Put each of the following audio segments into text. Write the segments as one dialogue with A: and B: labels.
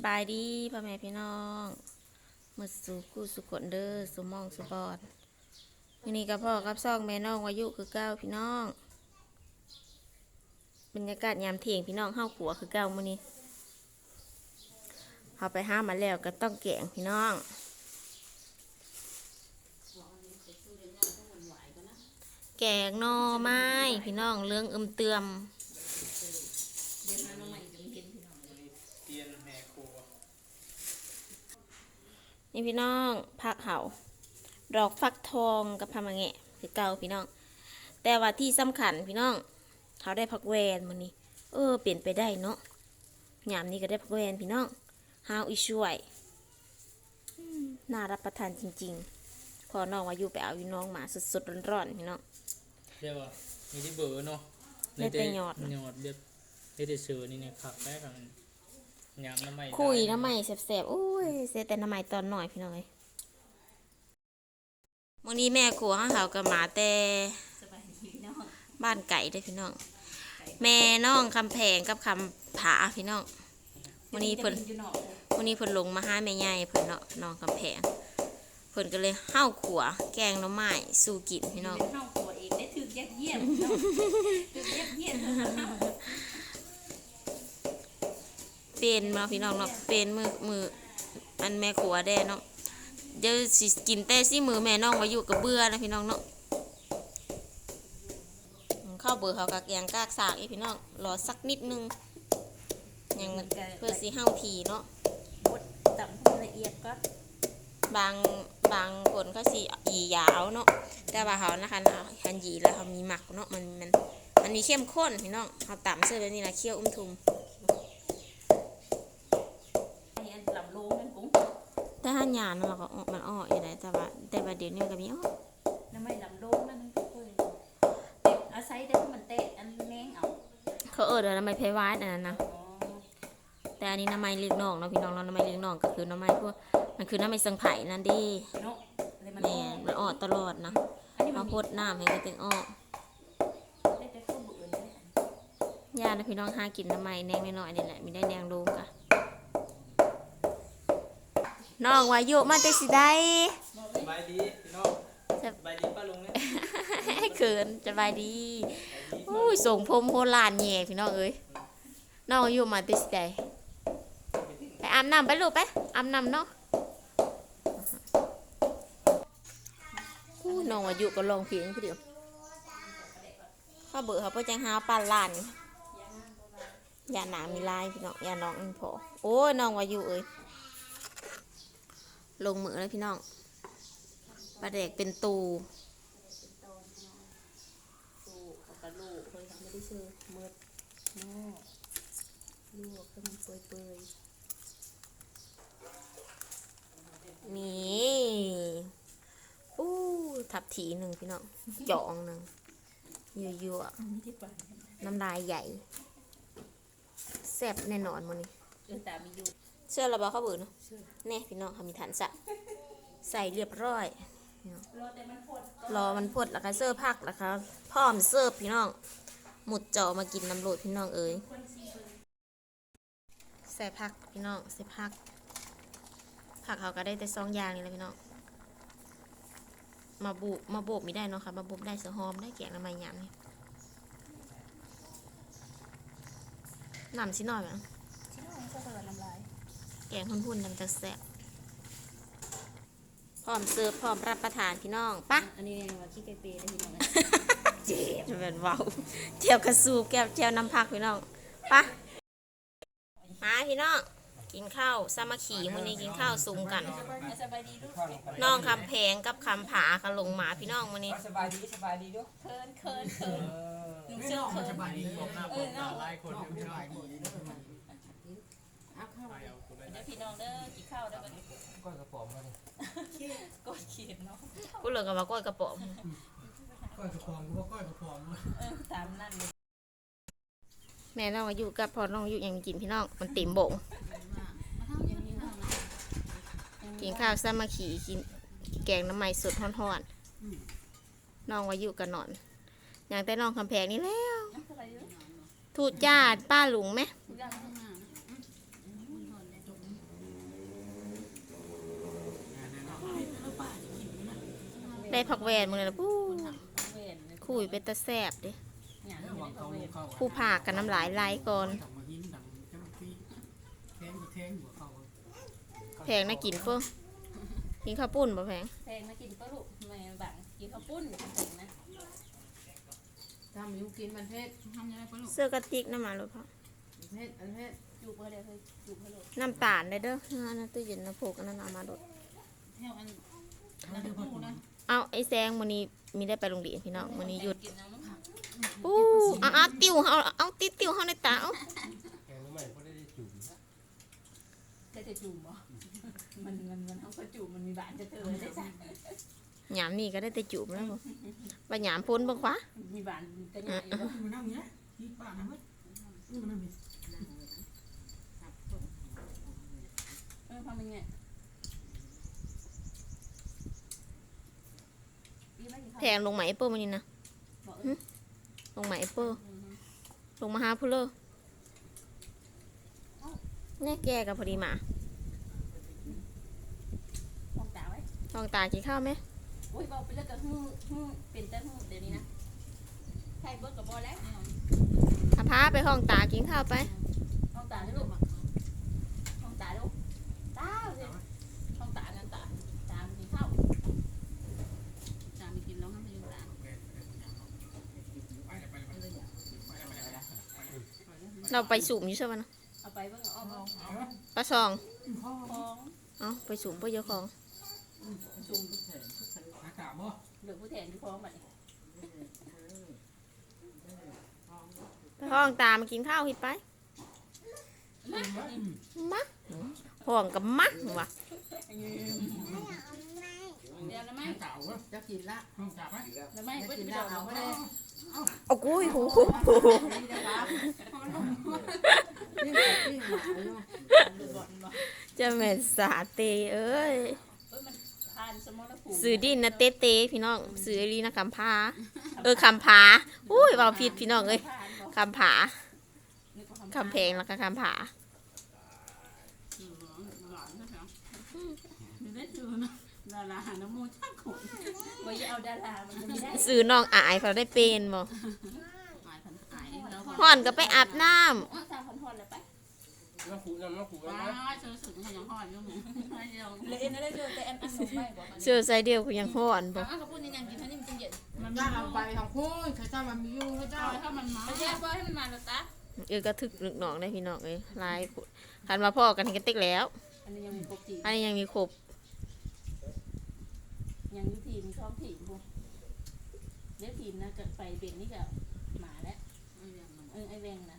A: สบายดีพ่อแม่พี่น้องมือสู่คู่สุขนเด้อสุมองสุบอดวันนี้กับพ่อกับซ่องแม่น้องวายุคือเก้าพี่น้องบรรยากาศยามเที่ยงพี่น้องเข้าขัวคือเก้ามื้อนี้เขาไปห้ามมาแล้วก็ต้องแกงพี่น้องแกงนอไม้พี่น้องเรื่องอึมเตือม
B: เตียนแม่ครัว
A: นี่พี่น้องผักเหาดอกฟักทองกับพามาแงะคือเก่าพี่น้อง แต่ว่าที่สำคัญพี่น้องเขาได้ผักแวนมันนี้ เออ เปลี่ยนไปได้เนาะยามนี้ก็ได้ผักแวนพี่น้องฮาวอีช่วยอืมน่ารับประทานจริงๆ พอน้องว่าอยู่ไปเอาอยู่น้องหมาสดๆร้อนๆพี่น้อง
B: เรียกว่ามีที่เบอร์เนาะ
A: ได้แต่หยอด
B: หยอดเด็ดได้แต่เสือนี่เนี่ยขับแป๊กัน ยำน้ำไม่
A: คุยน้ำใหม่แสบๆโอ้ยเสียแต่น้ำใหม่ตอนหน่อยพี่น้องเลยวันนี้แม่ครัวห้าเขากับหมาแต่บ้านไก่เด้วยพี่น้อง แม่น้องคำแพงกับคำผาพี่น้องวันนี้เพิ่นวันนี้เพิ่นลงมาหาแม่ใหญ่เพิ่นเนาะน้องคำแพงเพิ่นก็เลยห้าวขัวแกงหน้ำไม้สู่กินพี่น้อง
C: เข้าตัวเองได้ถึกยัดเยียดเนาะถึกยัดเยียดเนาะ
A: เป็นมาพี่น้องเนาะเป็นมือมืออันแม่ขัวแด้เนาะเดี๋ยวสิกินแต่สิมือแม่น้องไว้อยู่กับเบื่อนะพี่น้องเนาะอืมข้าวเบื่อเขากักยางกากสากอีพี่น้องรอสักนิดนึงยังเพื่อสิห้าวทีเนาะ
C: บดตำให้ละเอียดก็
A: บางบางคนเขาสิหยียาวเนาะแต่ว่าเขานะคะคันหยีแล้วเขามีหมักเนาะมันมันมันมีเข้มข้นพี่น้องเขาตำเสื้อแบบนี้นะเคี่ยวอุ้มทุม
C: ให้อันลำโลงนั่นกุ้ง
A: แต่ถ้าหยาเนาะเราก็อ้อมันอ้ออยู่ได้แต่ว่าแต่ว่าเดี๋ยวนี้มันก็มีอ้อ
C: น้ำไม่ลำโลงนั่นมันก็เคยเด็กอาศัยแต่มันเตะอันแมงเอา
A: เขาเออเดี๋ยวน้ำไม้เพวายอันนั้นนะ
C: อ๋อ
A: แต่อันนี้น้ำไม้เลี้ยงน้องเนาะพี่น้องเราน้ำไม้เลี้ยงน้องก็คือน้ำไม้พวกมันคือน้ำไม้สังไผ่นั่นเดิ
C: เนาะเลยมัน
A: แน่มันออกตลอดนะ
C: อันนี้มั
A: มานพดน้ำให้ก็ตึงออก
C: ได้แต่ข้าวเบื่อเลย
A: ยานะพี่น้องหากินน้ำไม้แนงน้อยๆนี่แหละมีได้แดงโดงกะ น้องวายุมาแต่สิได้
B: สบายดีพี่น้องสบายดีป้าลุงเนี่ย
A: เขินสบายดีอุ้ยส่งพรมโหลานแย่พี่น้องเอ้ยน้องวายุมาแต่สิได้ไปอาบน้ำไปลูกไปอาบน้ำเนาะอู้น้องวายุก็ลองเพียงคือเดียวข้าเบื่อเขาเพื่อจังหาปลาลานยาหนามีลายพี่น้องยาน้องอันพอโอ้ยน้องวายุเอ้ย ลงมือเลยพี่น้องปลาแดกเป็นตู
C: สู้เขากระลูกเคยทำไม่ได้ซื้อเมือดเนาะลูกก็มันเปื่อย
A: นี่อู้ทับถีหนึ่งพี่น้องจองหนึ่งยั่ว
C: ๆมีที่ปาน
A: ๆน้ำลายใหญ่แซ่บแน่นอนมันนี้
C: เออตามีอยู่
A: เชื่อราบอกเขาบื่อเนาะ
C: เชื่อ
A: แน่พี่น้องเขามีฐานสะใส่เรียบร้อย
C: รอแต่มันพด
A: รอมันพดแล้วก็เสิร์ฟผักแล้วก็พร้อมเสิร์ฟพี่น้อง หมุดจอมากินน้ำโรดพี่น้องเอ้ยใส่ผักพี่น้องใส่ผักผักเขาก็ได้แต่สองอย่างนี่แหละพี่น้องมาบุมาบกไม่ได้เนาะค่ะมาโบได้เสือหอมได้แกงน้ำมันยำนี่น้ำสิหน่อยมั้ง
C: ที่น้องก็กระน้ำลาย
A: แกงหุ่นๆดังจะแซ่บพร้อมเสิร์ฟพร้อมรับประทานพี่น้องปะ
C: อันนี้ว่าขี้ไก่เปย์ได้พี่น้อง
A: เจ็บจะเป็นเว้าเจียวกระสูบแก้วเจียวน้ำผักพี่น้องปะมาพี่น้องกินข้าวสามัคคีมื้อนี้กินข้าวซุมกัน
C: สบายดีลูก
A: น้องคำแพงกับคำผากันลงหมาพี่น้องมื้อนี้
B: สบายดีสบายดีด้วย
C: เคินเคินเคิน
B: เออ
C: เชื่อเคิน
B: สบายดีผมหน้าผมตาไล่คนเดียวไม่ได้
C: เอาเข้าเดี๋ยวพี่น้องเด้อกินข้าวได้บัดนี้
B: ก้อยกระป๋อมมาดิ
C: กดขีดเนาะ
A: กูเหลือกับว่าก้อยกระป๋อง
D: ก้อยกระพองก็ว่าก้อยกระพองเลย
C: เออตามนั่นเลย
A: แม่น้องอายุกับพ่อน้องอายุยังกินพี่น้องมันติ่มโบ่งกินข้าวสามัคคีกินแกงน้ำใหม่สดฮ้อนๆน้องอายุกันนอน อย่างแต่น้องคำแพงนี่แล้ว
C: น้ำอะไรเยอะ
A: ทูดญาติป้าหลุงไหม
C: ทุกอย่าง
A: ได้ผักแหวนมึงเลยล่ะปู้
C: เวนเลย
A: คุยเป็นตะแซบเด้
C: อย่าง
D: แล้ว
C: นี้
D: วาง
C: เขา
D: เขา
C: เวน
D: เข้า
A: ผู้ผากกันน้ำลายไหลก่อน
D: ถังมาหินถังเจ้าที่แทงก็แทงหัวเขา
A: แพงน่ากินเพิ่งกินข้าวปุ้นบ่แพง
C: แพงมากินปลาลูกแม่บังกินข้าวปุ้นแพงนะ
E: ทำอยู่กินมันเพชรทำยังไงปะลูก
A: เสื้อกระติกน้ำมันรถพ่อ
E: เพชรอันเพชร
C: จูบเขาเลยเฮ้ยจูบเขาเลย
A: น้ำตาลได้เด้ออันนั้นตู้เย็นน้ำโพกอันนั้นเอามาโดด
E: เที่ยวอัน
D: แล้วเดี๋ยวพอถึง
A: เอาไอ้แซงมื้อนี้มีได้ไปโรงเรียนพี่น้องมื้อนี้หยุด
C: กินน้ำมัน
A: ปู้เอาเอาติ้วเอาเอาติ้วติ้วเฮาในตาเอา
F: แกงน้ำมันเขาได้จุ่ม
C: ได้แต่จูบบ่มันมันมันเอาก็จูบมันมีบานจะเธอได้จ้ะ
A: หยามนี่ก็ได้แต่จูบแล้วบ่บ่หยามพ้นบ่ควะ
C: มีบานจะใหญ่บ่
D: มานั่งเนี้ยที่ป้านะเฮ้ยนี่มันนั่งนี่
C: เออฟังมันไง ดีไหมกินข้าว
A: แพงลงไหมาแอปเปิลมื้อนี้นะ
C: บอกเออ
A: ลงไหมาแอปเปิลลงมาหาผู้เลอแน่แกกับพอดีหมา
C: มองตาไว้
A: ลองตากินข้าวไหม
C: โอ้ยบอกไปแล้วก็ฮึ่มฮึ่มเป็นแต่ฮึ่มเดี๋ยวนี้นะใช่เบิร์กับบอแล้ว
A: อาพาไปห้องตากินข้าวไป
C: มองตาด้วยลูกมองตาลูกตาสิมองตากันตาตามีข้าว
E: จามีกินแล้วมันไปอยู่ร้าน
D: ไปเลยไปเลยไปเลยไปเลยไป เลย
A: เราไปสูมอยู่ใช่ไหมนะ
C: เอาไปเบิ่งเอาเอา
D: เอาละ
A: ปลาซอง
D: พ่อ
C: ของ
A: เอาไปสูมไปเยอะของ
C: จุ่ม
D: อากาศบ่
C: เหลือผู้แทนที่ของบัดนี้
A: ไปห้องตามากินข้าวหิดไปมะห้องกับมะวะ
C: เดี๋ยวแล้วไหม
D: เก่าวะ
E: จะกินละ
D: ห้องจ่าไป
C: แล้วไหม
E: จะ
C: เบิ่ง
E: กิน
C: ไป
E: ละ
C: ดอก
E: เอา
C: เอา
E: ไป
C: ไป
E: เล
C: เลยย
A: โอ้โหยหู
E: นี่นะครับนี่นี่หมาอยู่
C: บ่อนบ่
A: จะแม่นสาเตเอ้ย
C: เอ้ยมันทานสมอลภูมิ
A: ซื้อดินนะเตเตพี่น้องซื้อไอรีนะคำพาเออคำพาอุ้ยเบาผิดพี่น้องเอ้ย
C: ทานบ่
A: คำผา
C: นึกว่า
A: คำแพงแล้วก็คำผา
E: หลานนะครับไม่ได้ดูนะดาราน้ำมูช่างขน
C: บ่อย่าเอาดารามันจะไม่ได้
A: ซื้อน้องอายเขาได้เป็นบ่
E: หายพันหายแล้ว
A: ห่อนก็ไปอาบน้ำ
C: อ้าวสามพันทอนแล้วไป
F: น้ำขูน้ำน้ำขู
E: ว้า
F: น้ำ
E: วเจอสุดให้ยังหอดอยู่หมูให้ยัง
C: เลยเอ็นได้เลยแต่อันอันลงไปบอกมัน
A: เสื้อไซส์เดียวกูยังห่อนบ่
C: อ้าวกระปุ้นยังกินท่านี่มันจะเย็น
E: มันย่าเอาไปทางพูนเขาเจ้ามันมีอยู่เขาเจ้าถ้ามันมา
C: มันแยกบ่ให้มันมาแล้วตา
A: เออก็ถึกนึกหนองได้พี่น้องเอ้ยลายพุ่นคันมาพ่อกันเห็นกันติ๊กแล้ว
C: อันนี้ยังมีปกติ
A: อันนี้ยังมีครบ
C: ยังอยู่ทีมชอบทีมพวกเดี๋ยวทีมนะจะไปเป็นนี่ก็หมาแล้วเออไอแวงนะ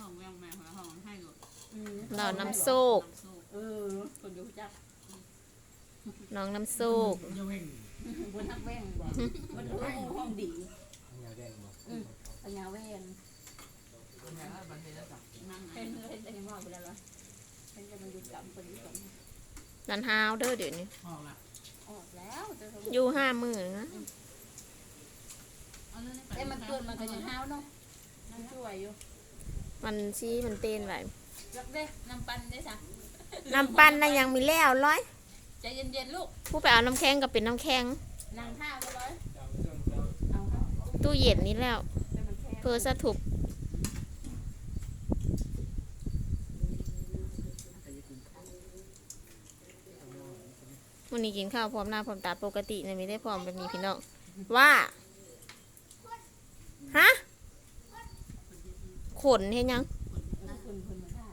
E: ห้องแวงแม่ห้องให้อยู่
C: อืม
A: เราน้ำโซก
C: เออ คนอยู่จับ
A: น้องน้ำโซก
D: อย่าเว่ง
C: บนทักแวงบอกมันรู้ห้องดี
F: ยาแดงบ่
C: ปัญญาแวง
E: นั่งไหน
C: เป็นเล่นแต่ยังรอดไปแล้วเหรอเป็นจะมันอยู่กับคนอยู่กับ
A: นันฮาวเด้อเดี๋ยวนี้
D: ออกละ
C: ออก แล้วแต่
A: อยู่ห้ามือนะ
C: แต่มันเกินมันก็ยังห้าวเนาะมันช่วยอยู่
A: มันชี้มันเป็นไว้
C: รักเด้น้ำปันได้จ้ะ
A: น้ำปั้นน่ะยังมีแล้วร้อย
C: ใจเย็นๆลูก
A: ผู้ไปเอาน้ำแข็งก็เป็นน้ำแข็ง
C: นางท่าก็ร้อย
F: เจ้าเรื่องเจ้า
C: เอาค่ะ
A: ตู้เย็นนี่แล้ว
C: แต่มันแค่
A: เพอสะถุบ วันนี้กินข้าวพร้อมหน้าพร้อมตาปกตินะไม่ได้พร้อมแบบนี้พี่น้องว่าฮะขนเห็นยัง
C: คนคนมาท่า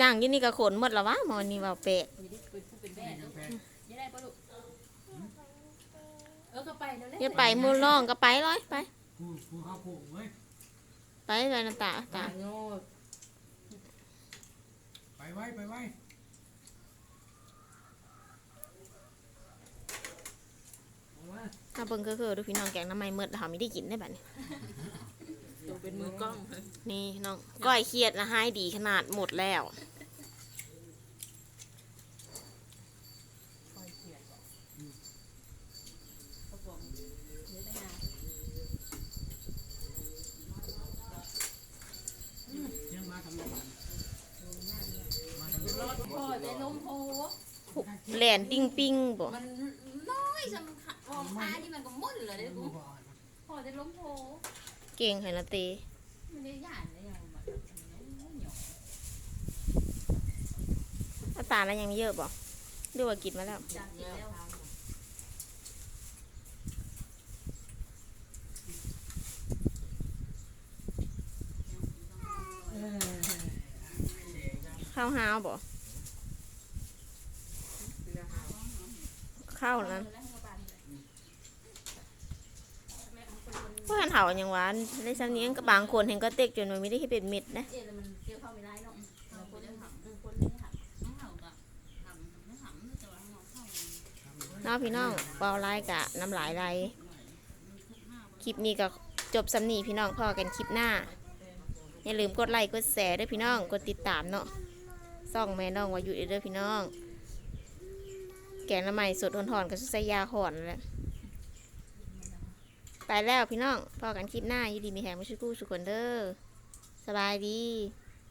A: นั่งอยี่นี่ก็ขนหมดแล้ววะหมอนี่ว่าแปะ
C: มีได้เป็นผู้เป็นแม่
D: กาแฟ
C: ยังได้ปะลูกเออก็ไปแล้ว
A: อย่าไปมือน้องก็ไปเลยไป
D: กูกูเข้าผูกเว้ย
A: ไปเลยนะตาตา
E: โน่
D: ไปไว้ไปไว้เอาไว้
A: ถ้า เบิ่งคือๆดูพี่น้องแกงน้ำมันเมืดเขาไม่ได้กินได้แบบนี้
E: ตัวเป็นมือกล้อง
A: นี่น้องก้อยเครียดนะให้ดีขนาดหมดแล้ว
D: ยังมาทำงานมาทำงาน
C: พ่อได้ล้มโพ
A: ผูกแหลนปิ้งปิ้งบ่
E: มันน้อยสำคัญวอมอานี่มันก็มุ่นเลยเด้อกู
D: บ่อน
E: พอ จะล้มโพ
A: เก่งให้ละเต
E: มันได้ยานได้ยังแบบหยอก
A: น้ำตาแล้วยังเยอะบ่ดูว่ากินมาแล้ว
E: จับกินแล้ว
A: ข้าวหาวบ่ข้าวนั้น เพราะหันเถาอย่างหวานในซ้ำนี้ก็บางคนเห็นก็เต็กจนมันไม่ได้แค่เป็นเม็ดนะ
C: เอ๊ะแล้วมันเกี่ยวเข้าไม่ได้เนาะเราคนจะทำคนไม่ทำ
E: น้องเขาก็ทำไม่ทำแต่ว่าน้องเขา
A: เน้องพี่น้องเบาลายกะน้ำหลายไหลคลิปนี้ก็จบสำนีพี่น้องพอกันคลิปหน้า อย่าลืมกดไลค์กดแชร์ด้วยพี่น้องกดติดตามเนาะซ่องแม่น้องวายุเด้อพี่น้อง แกงละไมสดหอนๆกับซุปไซยาหอนนั่นแหละ ไปแล้วพี่น้องพอกันคลิปหน้าอยู่ดีมีแหงมาช่วยกู้สุขคนเด้อสบายดี